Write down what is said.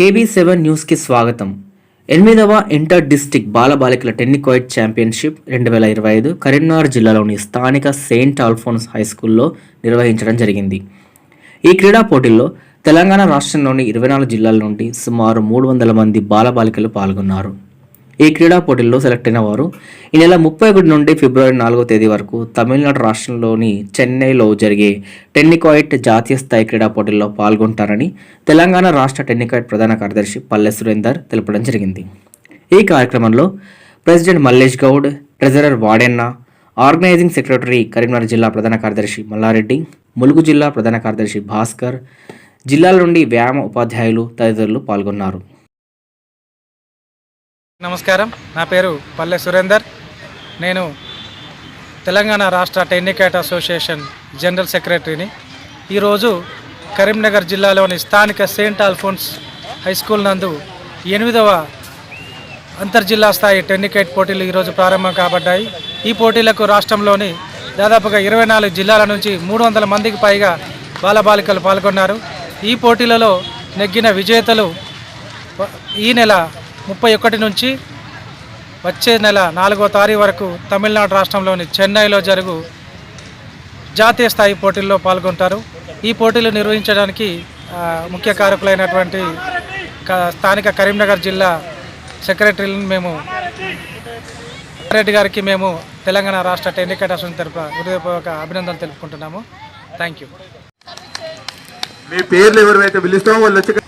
KB seven న్యూస్కి స్వాగతం. ఎనిమిదవ ఇంటర్ డిస్టిక్ బాలబాలికల టెన్నికాయిడ్ ఛాంపియన్షిప్ రెండు వేల ఇరవై ఐదు కరీంనగర్ జిల్లాలోని స్థానిక సెయింట్ ఆల్ఫోన్స్ హై స్కూల్లో నిర్వహించడం జరిగింది. ఈ క్రీడా పోటీల్లో తెలంగాణ రాష్ట్రంలోని ఇరవై నాలుగు జిల్లాల నుండి సుమారు మూడు వందల మంది బాలబాలికలు పాల్గొన్నారు. ఈ క్రీడా పోటీల్లో సెలెక్ట్ అయిన వారు ఈ నెల ముప్పై ఒకటి నుండి ఫిబ్రవరి నాలుగో తేదీ వరకు తమిళనాడు రాష్ట్రంలోని చెన్నైలో జరిగే టెన్నికాయిట్ జాతీయ స్థాయి క్రీడా పోటీల్లో పాల్గొంటారని తెలంగాణ రాష్ట్ర టెన్నికాయిట్ ప్రధాన కార్యదర్శి పల్లె సురేందర్ తెలపడం జరిగింది. ఈ కార్యక్రమంలో president Mallesh Goud treasurer వాడెన్న organising secretary Karimnagar జిల్లా ప్రధాన కార్యదర్శి మల్లారెడ్డి ములుగు జిల్లా ప్రధాన కార్యదర్శి భాస్కర్ జిల్లాల నుండి వ్యాయామ ఉపాధ్యాయులు తదితరులు పాల్గొన్నారు. నమస్కారం. నా పేరు పల్లె సురేందర్. నేను తెలంగాణ రాష్ట్ర టెన్నికేట్ అసోసియేషన్ జనరల్ సెక్రటరీని. ఈరోజు కరీంనగర్ జిల్లాలోని స్థానిక సెయింట్ ఆల్ఫోన్స్ హై స్కూల్ నందు ఎనిమిదవ అంతర్జిల్లా స్థాయి టెన్నికేట్ పోటీలు ఈరోజు ప్రారంభం కాబడ్డాయి. ఈ పోటీలకు రాష్ట్రంలోని దాదాపుగా ఇరవై నాలుగు జిల్లాల నుంచి మూడు వందల మందికి పైగా బాలబాలికలు పాల్గొన్నారు. ఈ పోటీలలో నెగ్గిన విజేతలు ఈ నెల ముప్పై ఒకటి నుంచి వచ్చే నెల నాలుగో తారీఖు వరకు తమిళనాడు రాష్ట్రంలోని చెన్నైలో జరుగు జాతీయ స్థాయి పోటీల్లో పాల్గొంటారు. ఈ పోటీలు నిర్వహించడానికి ముఖ్య కారకులైనటువంటి స్థానిక కరీంనగర్ జిల్లా సెక్రటరీలను మేము రెడ్డి గారికి మేము తెలంగాణ రాష్ట్ర టెన్నికేట్ అసోసియేషన్ తరఫున హృదయపూర్వక అభినందనలు తెలుపుకుంటున్నాము. Thank you. మీ పేర్లు ఎవరైతే పిలుస్తామో వాళ్ళు వచ్చి